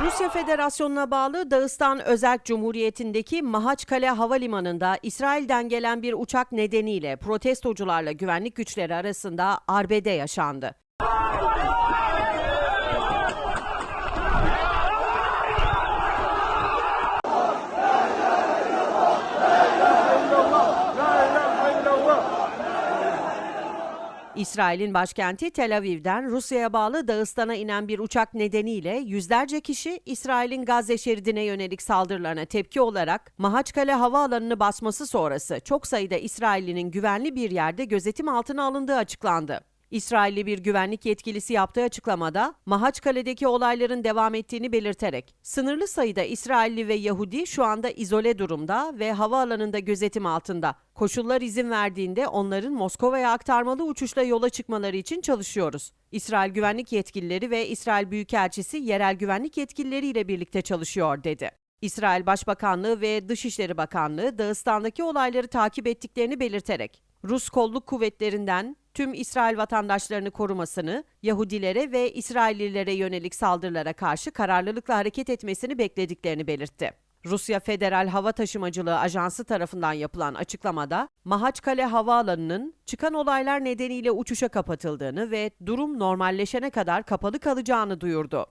Rusya Federasyonu'na bağlı Dağıstan Özerk Cumhuriyeti'ndeki Mahaçkale Havalimanı'nda İsrail'den gelen bir uçak nedeniyle protestocularla güvenlik güçleri arasında arbede yaşandı. İsrail'in başkenti Tel Aviv'den Rusya'ya bağlı Dağıstan'a inen bir uçak nedeniyle yüzlerce kişi İsrail'in Gazze şeridine yönelik saldırılarına tepki olarak Mahaçkale havaalanını basması sonrası çok sayıda İsraillinin güvenli bir yerde gözetim altına alındığı açıklandı. İsrailli bir güvenlik yetkilisi yaptığı açıklamada Mahaçkale'deki olayların devam ettiğini belirterek sınırlı sayıda İsrailli ve Yahudi şu anda izole durumda ve havaalanında gözetim altında. Koşullar izin verdiğinde onların Moskova'ya aktarmalı uçuşla yola çıkmaları için çalışıyoruz. İsrail güvenlik yetkilileri ve İsrail Büyükelçisi yerel güvenlik yetkilileriyle birlikte çalışıyor dedi. İsrail Başbakanlığı ve Dışişleri Bakanlığı Dağıstan'daki olayları takip ettiklerini belirterek Rus kolluk kuvvetlerinden tüm İsrail vatandaşlarını korumasını, Yahudilere ve İsraillilere yönelik saldırılara karşı kararlılıkla hareket etmesini beklediklerini belirtti. Rusya Federal Hava Taşımacılığı Ajansı tarafından yapılan açıklamada Mahaçkale Havaalanı'nın çıkan olaylar nedeniyle uçuşa kapatıldığını ve durum normalleşene kadar kapalı kalacağını duyurdu.